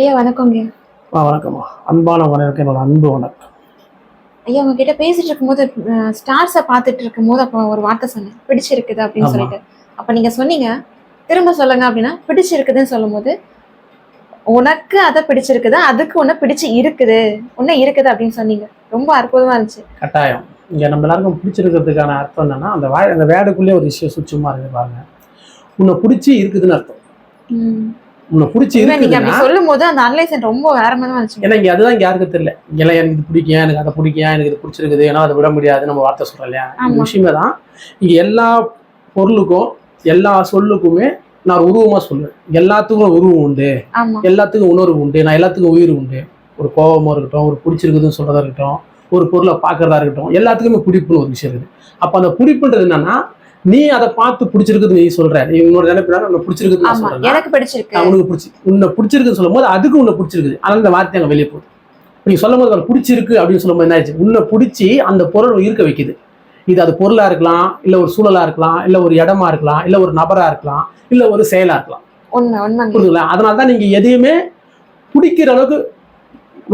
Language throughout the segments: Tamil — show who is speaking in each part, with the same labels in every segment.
Speaker 1: ஐயா வணக்கங்க
Speaker 2: ஆ வணக்கம்மா அன்பான வணக்கம் என்னோட அன்பு வணக்கம்.
Speaker 1: ஐயா உங்ககிட்ட பேசிட்டு இருக்கும்போது ஸ்டார்ஸை பார்த்துட்டு இருக்கும்போது அப்போ ஒரு வார்த்தை சொன்னேன். பிடிச்சிருக்குது அப்படின்னு. சொல்லிட்டு. அப்போ நீங்க சொன்னீங்க திரும்ப சொல்லுங்க அப்படின்னா பிடிச்சிருக்குதுன்னு சொல்லும்போது உனக்கு அதை பிடிச்சிருக்குது? அதுக்கு உன்னை பிடிச்சு இருக்குது. உன்ன இருக்குது அப்படின்னு சொன்னீங்க. ரொம்ப அற்புதமா இருந்துச்சு.
Speaker 2: கட்டாயம். இங்கே நம்ம எல்லாருக்கும் பிடிச்சிருக்கிறதுக்கான அர்த்தம் என்னன்னா அந்த வா அந்த வேடுக்குள்ளே ஒரு விஷயம் சுச்சமாக இருக்கு பாருங்க. உன்னை பிடிச்சி இருக்குதுன்னு அர்த்தம். உன்னை பிடிச்சி
Speaker 1: நீங்க அப்படி சொல்லும் போது அந்த அனலைசன் ரொம்ப வேற மாதிரி வந்துச்சு
Speaker 2: ஏன்னா இங்கே அதுதான் இங்கே யாருக்கும் தெரியல. இங்கெல்லாம் எனக்கு இது பிடிக்கும் எனக்கு அதை பிடிக்கும் எனக்கு இது பிடிச்சிருக்குது ஏன்னா அதை விட முடியாது நம்ம வார்த்தை சொல்கிறோம் இல்லையா? இந்த. விஷயமே தான். இங்கே எல்லா பொருளுக்கும் எல்லா சொல்லுக்குமே நான் ஒரு உருவமாக சொல்லுவேன். எல்லாத்துக்கும் உருவம் உண்டு. எல்லாத்துக்கும் உணர்வு உண்டு. நான் எல்லாத்துக்கும் உயிர் உண்டு. ஒரு கோபமாக இருக்கட்டும் ஒரு பிடிச்சிருக்குதுன்னு சொல்கிறதா இருக்கட்டும் ஒரு பொருளை பார்க்கறதா இருக்கட்டும் எல்லாத்துக்குமே பிடிப்புன்னு ஒரு விஷயம் இருக்குது. அப்போ அந்த பிடிப்புன்றது என்னன்னா நீ அதை பார்த்து பிடிச்சிருக்குது நீ சொல்ற. நீ உன்னோட நினைப்பினால உன்னை பிடிச்சிருக்குது நான் சொல்றேன்
Speaker 1: எனக்கு பிடிச்சிருக்கு.
Speaker 2: உனக்கு பிடிச்சி உன்னை பிடிச்சிருக்குன்னு சொல்லும்போது அதுக்கு உன்னை பிடிச்சிருக்குது. அதனால இந்த வார்த்தை அங்கே வெளியே போகுது. நீ சொல்லும் போது பிடிச்சிருக்கு அப்படின்னு சொல்லும்போது என்ன ஆச்சு உன்னை பிடிச்சி அந்த பொருள் இருக்க வைக்குது. இது அது பொருளா இருக்கலாம் இல்ல ஒரு சூழலா இருக்கலாம் இல்ல ஒரு இடமா இருக்கலாம் இல்ல ஒரு நபரா இருக்கலாம் இல்ல ஒரு செயலா இருக்கலாம்.
Speaker 1: உண்மை உண்மைங்க.
Speaker 2: புரியுதுங்களா அதனால தான் நீங்க எதையுமே பிடிக்கிற அளவுக்கு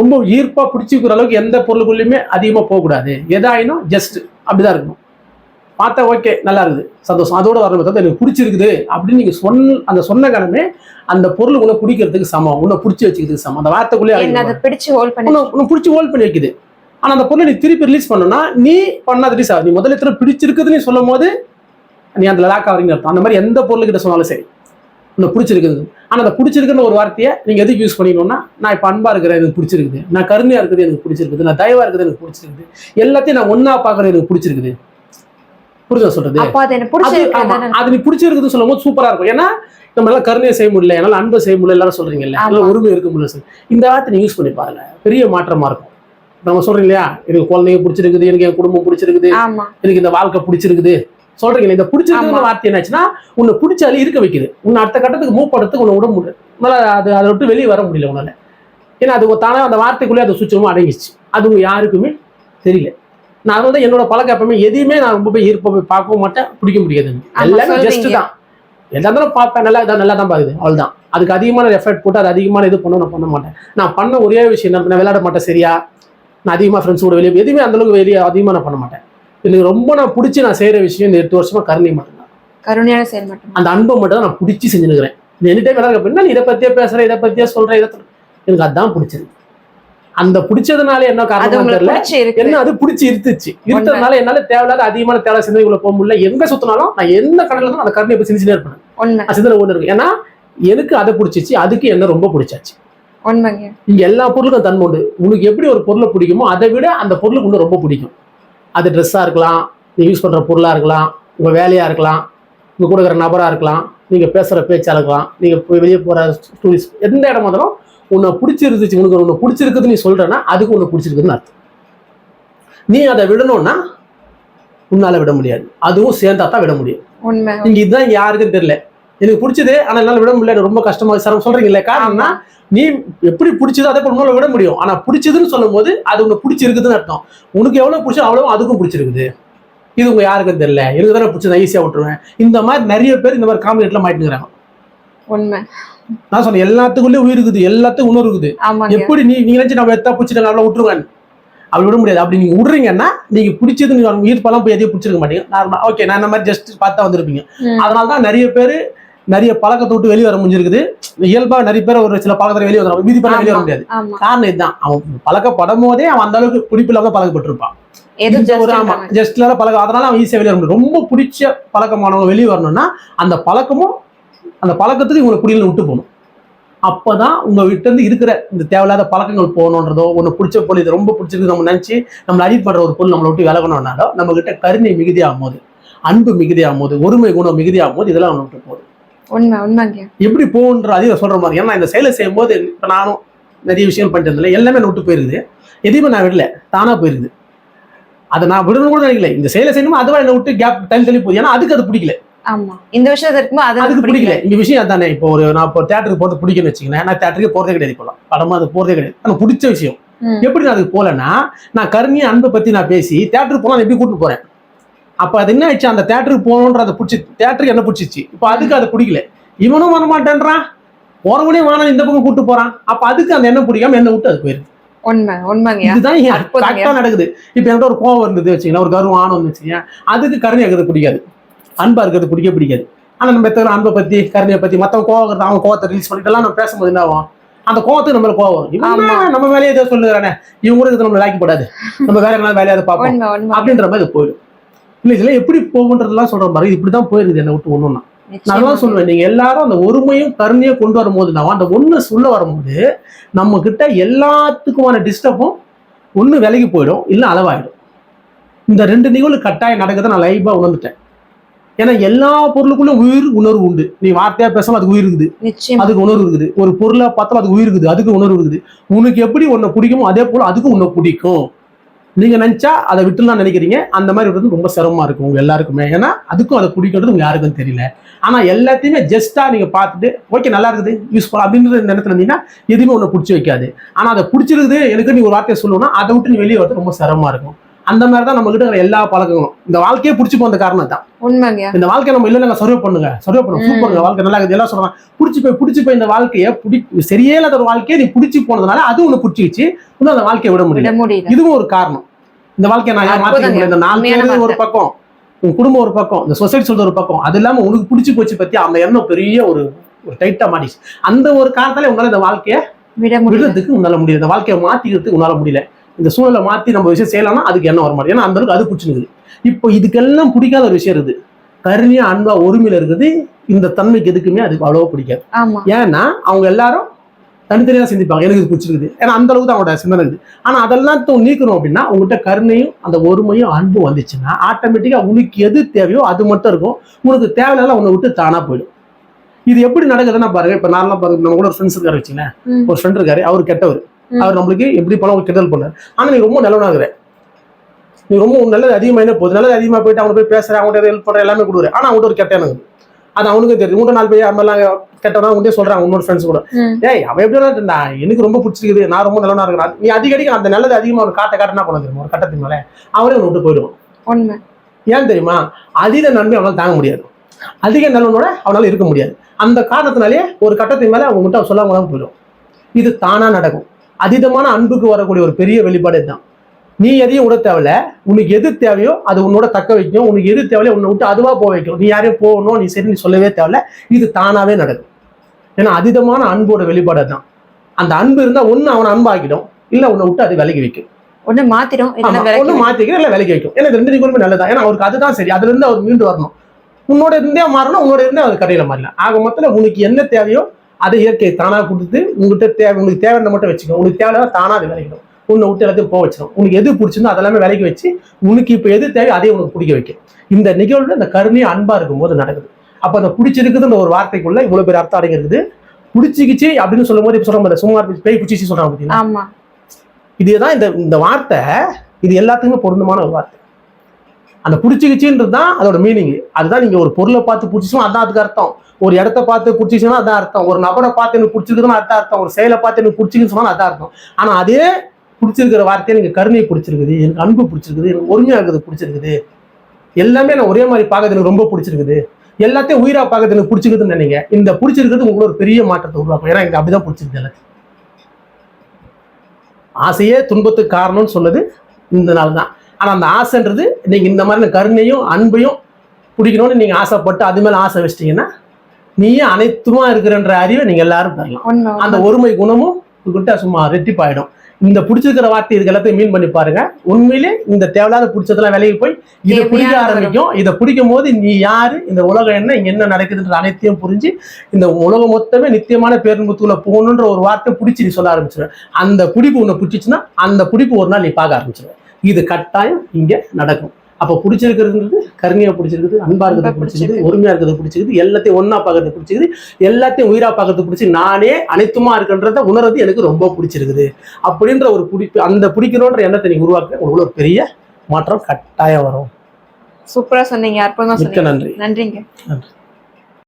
Speaker 2: ரொம்ப ஈர்ப்பா பிடிச்சிக்கிற அளவுக்கு எந்த பொருளுக்குள்ளேயுமே அதிகமா போகக்கூடாது. எதாயினும் ஜஸ்ட் அப்படிதான் இருக்கணும். பார்த்தா ஓகே நல்லா இருக்குது. சந்தோஷம். அதோட வரணும். தவிர எனக்கு பிடிச்சிருக்குது அப்படின்னு நீங்க சொன்ன அந்த சொன்ன காலமே அந்த பொருள் உன்னை பிடிக்கிறதுக்கு சமம். உன்னை பிடிச்சி வச்சுக்கிறதுக்கு சமம். அந்த வார்த்தைக்குள்ளே
Speaker 1: என்ன அதை பிடிச்சு ஹோல்ட் பண்ணி
Speaker 2: உன்னை பிடிச்சி ஹோல்ட் பண்ணி வைக்குது. ஆனா அந்த பொருளை நீ திருப்பி ரிலீஸ் பண்ணனா நீ பண்ணாத ரிலீஸ் ஆகுது. நீ முதல்ல எத்தனை பிடிச்சிருக்குதுன்னு நீ சொல்லும் போது நீ அந்த லாக் ஆகிறீங்க அர்த்தம். அந்த மாதிரி எந்த பொருள்கிட்ட சொன்னாலும் சரி. உன்னை பிடிச்சிருக்குது. ஆனா அந்த பிடிச்சிருக்குன்னு ஒரு வார்த்தையை நீங்க எதுக்கு யூஸ் பண்ணிக்கணும்னா நான் இப்ப அன்பா இருக்கிறேன் எனக்கு பிடிச்சிருக்குது. நான் கருணையா இருக்குது எனக்கு பிடிச்சிருக்குது. நான் தயவா இருக்குது எனக்கு பிடிச்சிருக்குது. எல்லாத்தையும் நான் ஒண்ணா பாக்குறது எனக்கு பிடிச்சிருக்குது. புரியுதா சொல்றது.
Speaker 1: அது
Speaker 2: நீ பிடிச்சிருக்குதுன்னு சொல்லும் போது சூப்பரா இருக்கும். ஏன்னா நம்ம எல்லாம் கருணையை செய்ய முடியல என்னால அன்பை செய்ய முடியல எல்லாரும் சொல்றீங்கல்ல.
Speaker 1: ஆமா.
Speaker 2: எல்லாம் உரிமை இருக்க முடியல. இந்த வார்த்தை நீ யூஸ் பண்ணி பாருங்க. பெரிய மாற்றமா இருக்கும். நம்ம சொல்றீங்க இல்லையா? எனக்கு குழந்தைங்க பிடிச்சிருக்குது எனக்கு என் குடும்பம் பிடிச்சிருக்குது எனக்கு இந்த வாழ்க்கை பிடிச்சிருக்குது. சொல்றீங்க இந்த பிடிச்சிருக்குற வார்த்தை என்னாச்சுன்னா உன்னை பிடிச்சாலே இருக்க வைக்குது. உன்னை அடுத்த கட்டத்துக்கு மூவ் படுறதுக்கு உன்னை விட முடியல. உன்னால அது அதை விட்டு வெளியே வர முடியல உன்னால. ஏன்னா அது தானே அந்த வார்த்தைக்குள்ளே அது சுச்சமாக அடங்கிச்சு அது யாருக்குமே தெரியல. நான் வந்து என்னோட பழக்கம் எப்பவுமே எதையுமே நான் ரொம்ப போய் ஈர்ப்ப போய் பார்க்கவும் மாட்டேன் பிடிக்க முடியாது. எல்லாமே. ஜஸ்ட் தான். எதா இருந்தாலும் பார்ப்பேன் நல்லா இதான் நல்லா தான் பாக்குது. அவ்வளவுதான். அதுக்கு அதிகமான எஃபர்ட் போட்டு அது அதிகமான இது பண்ண நான் பண்ண மாட்டேன். நான் பண்ண ஒரே விஷயம் என்ன நான் விளையாட மாட்டேன் சரியா? நான் அதிகமாக ஃப்ரெண்ட்ஸ் கூட வெளியே எதுவுமே அந்த அளவுக்கு வெளியே அதிகமாக நான் பண்ண மாட்டேன். எனக்கு ரொம்ப நான் பிடிச்சி நான் செய்யற விஷயம் இந்த எட்டு வருஷமா கருணை மட்டும்தான்.
Speaker 1: கருணையான செயல் மட்டும்
Speaker 2: அந்த அன்பை மட்டும் தான் நான் பிடிச்சி செஞ்சுருக்கிறேன் எனி டைம் எல்லாரும் அப்படின்னா இதை பத்தியே பேசுற இதை பத்தியே சொல்ற இதை எனக்கு அதான் பிடிச்சது. அந்த பிடிச்சதுனால என்ன காரணம் தெரியல. என்ன அது பிடிச்சி இருத்துச்சு. இருந்ததுனால என்னால தேவையில்லாத அதிகமான தேவை சிந்தனைக்குள்ள போக முடியல. எங்க சுத்தினாலும் நான் எந்த கடல அந்த கருணையை போய் சிந்திச்சுட்டே இருப்பேன். சிந்தனை ஒண்ணு இருக்கு. ஏன்னா எனக்கு அதை பிடிச்சிச்சு அதுக்கு என்ன ரொம்ப பிடிச்சாச்சு. இங்க எல்லா பொருளுக்கும் தன்மை உண்டு. உனக்கு எப்படி ஒரு பொருளை பிடிக்குமோ அதை விட அந்த பொருளுக்கு இன்னும் ரொம்ப பிடிக்கும். அது ட்ரெஸ்ஸாக இருக்கலாம் நீ யூஸ் பண்ற பொருளா இருக்கலாம் உங்க வேலையா இருக்கலாம் உங்க கூட இருக்கிற நபரா இருக்கலாம் நீங்க பேசுற பேச்சா இருக்கலாம் நீங்க போய் வெளியே போற டூரிஸ்ட் எந்த இடமா இருந்தாலும் உன்னை பிடிச்சிருந்துச்சு உனக்கு உன்னை பிடிச்சிருக்குது நீ சொல்றேன்னா அதுக்கு உன்னை பிடிச்சிருக்குதுன்னு அர்த்தம். நீ அதை விடணும்னா உன்னால விட முடியாது. அதுவும் சேர்ந்தா தான் விட முடியும். இங்க இதுதான் யாருக்கும் தெரியல. எனக்கு பிடிச்சது ஆனா என்னால விட முடியல. ரொம்ப கஷ்டமா சிரமம் சொல்றீங்கல்ல காரணம்னா நீ எப்படி பிடிச்சதோ அதே போல உன்னால விட முடியும். ஆனா பிடிச்சதுன்னு சொல்லும் போது அது உனக்கு பிடிச்சிருக்குதுன்னு அர்த்தம். உனக்கு எவ்வளவு பிடிச்சோ அவ்வளவு அதுக்கும் பிடிச்சிருக்குது. இது உங்க யாருக்கும் தெரியல. எனக்கு தானே பிடிச்சது ஈஸியா விட்டுருவேன். இந்த மாதிரி நிறைய பேர் இந்த மாதிரி காமெடியெல்லாம் மாட்டிக்கிறாங்க
Speaker 1: உண்மை.
Speaker 2: நான் சொன்னேன் எல்லாத்துக்குள்ளேயும் உயிர் இருக்குது எல்லாத்துக்கும் உணர்வு இருக்குது. எப்படி நீ நீங்க நினைச்சு நம்ம எத்தா பிடிச்சிட்டாங்க அவ்வளவு விட்டுருவாங்க அப்படி விட முடியாது. அப்படி நீங்க விடுறீங்கன்னா நீங்க பிடிச்சது நீங்க ஈர்ப்பெல்லாம் போய் எதையும் பிடிச்சிருக்க மாட்டீங்க. நார்மலா ஓகே நான் இந்த மாதிரி ஜஸ்ட் பார்த்தா வந்திருப்பீங்க.
Speaker 1: ம்.
Speaker 2: அதனால தான் நிறைய பேர் நிறைய பழக்கத்தை விட்டு வெளியே வர முடிஞ்சிருக்குது. இயல்பா நிறைய பேர் ஒரு சில பழக்கத்துல வெளியே வந்துடும் மீதி பேர் வெளியே வர முடியாது. காரணம் இதுதான். அவன் பழக்கப்படும் போதே அவன் அந்த அளவுக்கு பிடிப்பில்லாம பழக்கப்பட்டிருப்பான். ஜஸ்ட்ல பழக்கம். அதனால அவன் ஈஸியா வெளியே வர முடியும் ரொம்ப பிடிச்ச பழக்கமானவங்க வெளியே வரணும்னா அந்த பழக்கமும் அந்த பழக்கத்துக்கு இவங்களை குடியில் விட்டு போகணும். அப்பதான் உங்க விட்டு இருந்து இருக்கிற இந்த தேவையில்லாத பழக்கங்கள் போகணுன்றதோ ஒன்று பிடிச்ச பொருள் இது ரொம்ப பிடிச்சிருக்கு நம்ம நினைச்சு நம்மள அடிட் பண்ற ஒரு பொருள் நம்மளை விட்டு விலகணும்னாலோ நம்ம கிட்ட கருணை மிகுதியாகும் போது அன்பு மிகுதியாகும் போது ஒருமை குணம் மிகுதியாகும் போது இதெல்லாம் அவனை விட்டு போகுது
Speaker 1: உண்மை உண்மைங்க
Speaker 2: எப்படி போகுன்ற அதையும் சொல்ற மாதிரி ஏன்னா இந்த செயலை செய்யும் போது இப்போ நானும் நிறைய விஷயங்கள் பண்ணிட்டு இருந்தேன் எல்லாமே என்னை விட்டு போயிருக்குது. எதையுமே நான் விடல தானா போயிருக்குது. அதை நான் விடணும் கூட நினைக்கல. இந்த செயலை செய்யணும் அதுவா என்னை விட்டு கேப் டைம் தள்ளி போகுது. ஏன்னா அதுக்கு அது பிடிக்கல.
Speaker 1: இந்த விஷயத்துல இருக்கும்போது அது
Speaker 2: அதுக்கு பிடிக்கல. இந்த விஷயம் அதானே? இப்போ ஒரு நான் இப்போ தேட்டருக்கு போகிறது பிடிக்குன்னு வச்சுக்கேன் நான் தேட்டருக்கு போறதே கிடையாது இப்போலாம். படமா அது போறதே கிடையாது. எனக்கு பிடிச்ச விஷயம். எப்படி நான் அதுக்கு போகலன்னா நான் கருணையை அன்பை பத்தி நான் பேசி தேட்டருக்கு போனா நான் எப்படி கூட்டு போறேன்? அப்ப அது என்ன ஆயிடுச்சு? அந்த தேட்டருக்கு போகணுன்ற அதை பிடிச்சி தேட்டருக்கு என்ன பிடிச்சிச்சு? இப்போ அதுக்கு அது பிடிக்கல. இவனும் வர மாட்டேன்றான் போறவனே வானா இந்த பக்கம் கூட்டு போறான். அப்ப அதுக்கு அந்த எண்ணம் பிடிக்காம என்ன விட்டு அது போயிருக்கு
Speaker 1: உண்மை
Speaker 2: இதுதான். கரெக்டா நடக்குது. இப்ப என்கிட்ட ஒரு கோவம் இருந்தது வச்சுக்கலாம் ஒரு வந்து வச்சுக்கேன் அதுக்கு கருணை இருக்கிறது பிடிக்காது. அன்பா இருக்கிறது பிடிக்க பிடிக்காது. ஆனா நம்ம எத்தனை அன்பை பத்தி கருணையை பத்தி மத்தவங்க கோவம் அவங்க கோவத்தை ரிலீஸ் பண்ணிட்டு எல்லாம் நம்ம பேசும்போது என்ன ஆகும்? அந்த கோவத்துக்கு நம்மள கோவம். இவன் நம்ம வேலையை ஏதோ சொல்லுறானே இவங்க கூட நம்ம லாய்க்கப்படாது நம்ம வேற என்ன வேலையாவது பார்ப்போம். அப்படின்ற மாதிரி போயிடும். இல்ல இதெல்லாம் எப்படி போகுன்றதெல்லாம் சொல்ற மாதிரி இப்படிதான் போயிருக்குது என்னை விட்டு நான் தான் சொல்லுவேன் நீங்க எல்லாரும் அந்த ஒருமையும் கருணையும் கொண்டு வரும்போது நான் அந்த ஒண்ணு சொல்ல வரும்போது நம்ம கிட்ட எல்லாத்துக்குமான டிஸ்டர்பும் ஒண்ணு விலகி போயிடும் இல்ல அளவாயிடும். இந்த ரெண்டு நிகழ்வு கட்டாயம் நடக்குதை நான் லைவா உணர்ந்துட்டேன். ஏன்னா எல்லா பொருளுக்குள்ளும் உயிர் உணர்வு உண்டு. நீ வார்த்தையா பேசாம அதுக்கு உயிர் இருக்குது. அதுக்கு உணர்வு இருக்குது. ஒரு பொருளை பார்த்தாலும் அதுக்கு உயிர் இருக்குது. அதுக்கு உணர்வு இருக்குது. உனக்கு எப்படி உன்னை பிடிக்குமோ அதே போல அதுக்கும் உன்னை பிடிக்கும். நீங்க நினைச்சா அதை விட்டுலாம் நினைக்கிறீங்க. அந்த மாதிரி விடுறது ரொம்ப சிரமமா இருக்கும் உங்க எல்லாருக்குமே. ஏன்னா அதுக்கும் அதை பிடிக்கிறது உங்க யாருக்கும் தெரியல. ஆனா எல்லாத்தையுமே ஜஸ்டா நீங்க பார்த்துட்டு ஓகே நல்லா இருக்குது யூஸ்ஃபுல் அப்படின்ற நேரத்துல இருந்தீங்கன்னா எதுவுமே உன்னை பிடிச்சி வைக்காது. ஆனா அதை பிடிச்சிருக்குது எனக்கு நீ ஒரு வார்த்தையை சொல்லணும்னா அதை விட்டு நீ வெளியே வரது ரொம்ப சிரமமா இருக்கும். அந்த மாதிரி தான் நம்ம கிட்ட எல்லா பழக்கங்களும். இந்த வாழ்க்கையே பிடிச்சி போன காரணம் தான் இந்த வாழ்க்கை நம்ம இல்லைங்க சர்வே பண்ணுங்க. சர்வே பண்ணுங்க
Speaker 1: ம்.
Speaker 2: சூப்பருங்க வாழ்க்கை நல்லா இருக்குது. எல்லாம் சொல்றாங்க. பிடிச்சி போய் பிடிச்சி போய் இந்த வாழ்க்கையை பிடி சரியே இல்லாத ஒரு வாழ்க்கையை நீ பிடிச்சி போனதுனால அது உன்னை பிடிச்சிச்சு இன்னும் அந்த வாழ்க்கையை விட முடியல. இதுவும் ஒரு காரணம். இந்த வாழ்க்கையை நான் ஏன். முடியல. இந்த நாலு ஒரு பக்கம் உன் குடும்பம் ஒரு பக்கம் இந்த சொசைட்டி சொல்றது ஒரு பக்கம். அது இல்லாம உனக்கு பிடிச்சி போச்சு பத்தி அந்த எண்ணம் பெரிய ஒரு ஒரு டைட்டா மாட்டிச்சு. அந்த ஒரு காரணத்தால உன்னால இந்த வாழ்க்கையை விடுறதுக்கு உன்னால முடியல. இந்த வாழ்க்கையை மாத்திக்கிறதுக்கு உன்னால முடியல. இந்த சூழலை மாத்தி நம்ம விஷயம் செய்யலாம்னா அதுக்கு என்ன வர மாட்டேன் ஏன்னா அந்த அளவுக்கு அது பிடிச்சிருக்குது. இப்போ இதுக்கெல்லாம் பிடிக்காத ஒரு விஷயம் இருக்குது கருணையா அன்பா ஒருமையில இருக்குது இந்த தன்மைக்கு எதுக்குமே அதுக்கு அவ்வளவா பிடிக்காது. ஏன்னா அவங்க எல்லாரும் தனித்தனியா தான் சிந்திப்பாங்க. எனக்கு இது பிடிச்சிருக்குது. ஏன்னா அந்த அளவுக்கு தான் அவங்களோட சிந்தனை இருக்குது. ஆனா அதெல்லாம் நீக்கணும் அப்படின்னா உங்ககிட்ட கருணையும் அந்த ஒருமையும் அன்பும் வந்துச்சுன்னா ஆட்டோமேட்டிக்கா உனக்கு எது தேவையோ அது மட்டும் இருக்கும். உனக்கு தேவையில்லாம் உன்னை விட்டு தானா போயிடும். இது எப்படி நடக்குதுன்னா பாருங்க இப்ப நார்மலா பாருங்க நம்ம கூட ஃப்ரெண்ட்ஸ் இருக்காரு வச்சுங்களேன். ஒரு ஃப்ரெண்ட் இருக்காரு அவர் கெட்டவர். அவர் நம்மளுக்கு எப்படி பணம் கெட்டல் பண்ணாரு. ஆனா நீ ரொம்ப நல்லவனாகிற. நீ ரொம்ப நல்லது அதிகமா என்ன போகுது. நல்லது அதிகமா போயிட்டு அவங்க போய் பேசுற அவங்க ஹெல்ப் பண்ற எல்லாமே கொடுக்குற ஆனா அவங்கள்ட்ட ஒரு கெட்டவனுக்கு அது அவனுக்கும் தெரியும் உங்கள்ட்ட நாலு பேர் அம்மெல்லாம் கெட்டவனா உண்டே சொல்றாங்க உன்னோட ஃப்ரெண்ட்ஸ் கூட. ஏய் அவன் எப்படி இருந்தா எனக்கு ரொம்ப பிடிச்சிருக்குது. நான் ரொம்ப நல்லவனா இருக்கிறான். நீ அதிகடிக்கு அந்த நல்லது அதிகமா ஒரு காட்ட காட்டினா பண்ண தெரியுமா? ஒரு கட்டத்தின் மேல அவரே உன்னை விட்டு போயிடுவான். ஏன் தெரியுமா? அதீத நன்மை அவனால தாங்க முடியாது. அதிக நல்லவனோட அவனால இருக்க முடியாது. அந்த காரணத்தினாலே ஒரு கட்டத்தின் மேல அவங்க மட்டும் சொல்லாம போயிடும். இது தானா நடக்கும். அதீதமான அன்புக்கு வரக்கூடிய ஒரு பெரிய வெளிப்பாடு இதுதான். நீ எதையும் விட தேவையில்ல. உனக்கு எது தேவையோ அது உன்னோட தக்க வைக்கும் உனக்கு எது தேவையோ உன்னை விட்டு அதுவா போக வைக்கும் நீ யாரையும் போகணும் நீ சரி நீ சொல்லவே தேவையில்ல. இது தானாவே நடக்கும். ஏன்னா அதீதமான அன்போட வெளிப்பாடு தான் அந்த அன்பு இருந்தா ஒண்ணு அவனை அன்பாக்கிடும். இல்ல உன்னை விட்டு அது விலகி வைக்கும்.
Speaker 1: ஒண்ணு மாத்திரும்
Speaker 2: ஒண்ணு மாத்திக்க இல்ல விலைக்கு வைக்கும். ஏன்னா ரெண்டு நிகழ்வுமே நல்லதா ஏன்னா அவருக்கு அதுதான் சரி. அதுல இருந்து அவர் மீண்டு வரணும். உன்னோட இருந்தே மாறணும் உன்னோட இருந்தே அவர் கரையில மாறலாம். ஆக மொத்தத்துல உனக்கு என்ன தேவையோ அதை இயற்கை தானா கொடுத்து உங்ககிட்ட தேவை உனக்கு தேவையான மட்டும் வச்சுக்கோ. உனக்கு தேவையான தானா அது விளைக்கணும் உன்னை விட்டு எல்லாத்தையும் போக வச்சிடும் உனக்கு எது பிடிச்சிருந்தோ அதெல்லாமே விலைக்கு வச்சு உனக்கு இப்போ எது தேவை அதையும் உனக்கு பிடிக்க வைக்கும். இந்த நிகழ்வுல இந்த கருணையா அன்பா இருக்கும்போது நடக்குது. அப்ப அந்த பிடிச்சிருக்குதுன்ற ஒரு வார்த்தைக்குள்ள இவ்வளவு பேர் அர்த்தம் அடங்கிருக்குது பிடிச்சிக்கிச்சு அப்படின்னு சொல்லும் போது இப்ப மாதிரி சும்மா பேய் பிடிச்சிச்சு சொல்றாங்க பார்த்தீங்களா
Speaker 1: ஆமா.
Speaker 2: இதுதான் இந்த இந்த வார்த்தை இது எல்லாத்துக்குமே பொருந்தமான ஒரு வார்த்தை. அந்த பிடிச்சிக்கிச்சுன்றது தான் அதோட மீனிங் அதுதான் நீங்கள் ஒரு பொருளை பார்த்து பிடிச்சிச்சோம் அதான் அதுக்கு அர்த்தம். ஒரு இடத்த பார்த்து பிடிச்சிச்சுன்னா அதான் அர்த்தம். ஒரு நபரை பார்த்து எனக்கு பிடிச்சிருக்குதுன்னா அதான் அர்த்தம். ஒரு செயலை பார்த்து எனக்கு பிடிச்சிருக்குன்னு சொன்னால் அதான் அர்த்தம். ஆனால் அதே பிடிச்சிருக்கிற வார்த்தையை எனக்கு கருணை பிடிச்சிருக்குது எனக்கு அன்பு பிடிச்சிருக்குது எனக்கு ஒருமையாக இருக்குது பிடிச்சிருக்குது. எல்லாமே நான் ஒரே மாதிரி பார்க்கறது எனக்கு ரொம்ப பிடிச்சிருக்குது. எல்லாத்தையும் உயிரா பார்க்கறது எனக்கு பிடிச்சிருக்குதுன்னு நினைங்க. இந்த பிடிச்சிருக்கிறது உங்களுக்கு ஒரு பெரிய மாற்றத்தை உருவாக்கும். ஏன்னா எனக்கு அப்படிதான் பிடிச்சிருக்கு எல்லாத்தையும். ஆசையே துன்பத்துக்கு காரணம்னு சொன்னது இந்த நாள் தான் ஆனால் அந்த ஆசைன்றது நீங்கள் இந்த மாதிரி கருணையும் அன்பையும் பிடிக்கணும்னு நீங்கள் ஆசைப்பட்டு அது மேலே ஆசை வச்சிட்டீங்கன்னா நீயே அனைத்துமா இருக்கிறன்ற அறிவை நீங்கள் எல்லாரும் பெறலாம். அந்த ஒருமை குணமும் உங்ககிட்ட சும்மா ரெட்டிப்பாயிடும் இந்த பிடிச்சிருக்கிற வார்த்தை இதுக்கு எல்லாத்தையும் மீன் பண்ணி பாருங்க. உண்மையிலே இந்த தேவையில்லாத பிடிச்சதெல்லாம் விலகி போய் இதை பிடிக்க ஆரம்பிக்கும். இதை பிடிக்கும் போது நீ யாரு? இந்த உலகம் என்ன? இங்க என்ன நடக்குதுன்ற அனைத்தையும் புரிஞ்சு இந்த உலகம் மொத்தமே நித்தியமான பேருந்துக்குள்ள போகணுன்ற ஒரு வார்த்தை பிடிச்சி நீ சொல்ல ஆரம்பிச்சிருவ அந்த பிடிப்பு உன்னை பிடிச்சிச்சுன்னா அந்த பிடிப்பு ஒரு நாள் நீ பார்க்க ஆரம்பிச்சிருவ இது கட்டாயம் இங்க நடக்கும். அப்போ பிடிச்சிருக்கிறது கருணையா பிடிச்சிருக்குது அன்பா இருக்கிறது பிடிச்சிருக்குது
Speaker 1: பிடிச்சிருக்கு.
Speaker 2: ஒருமையா இருக்கிறது பிடிச்சிருக்குது எல்லாத்தையும் ஒண்ணா பார்க்கறது பிடிச்சிருக்குது எல்லாத்தையும் உயிரா பார்க்கறது பிடிச்சி நானே அனைத்துமா இருக்கின்றத உணர்றது எனக்கு ரொம்ப பிடிச்சிருக்குது. அப்படின்ற ஒரு பிடிப்பு அந்த பிடிக்கணுன்ற எண்ணத்தை நீங்க உருவாக்க உங்களுக்கு ஒரு பெரிய மாற்றம் கட்டாயம் வரும்.
Speaker 1: சூப்பரா சொன்னீங்க அற்புதமா
Speaker 2: நன்றி.
Speaker 1: நன்றிங்க.
Speaker 2: நன்றி.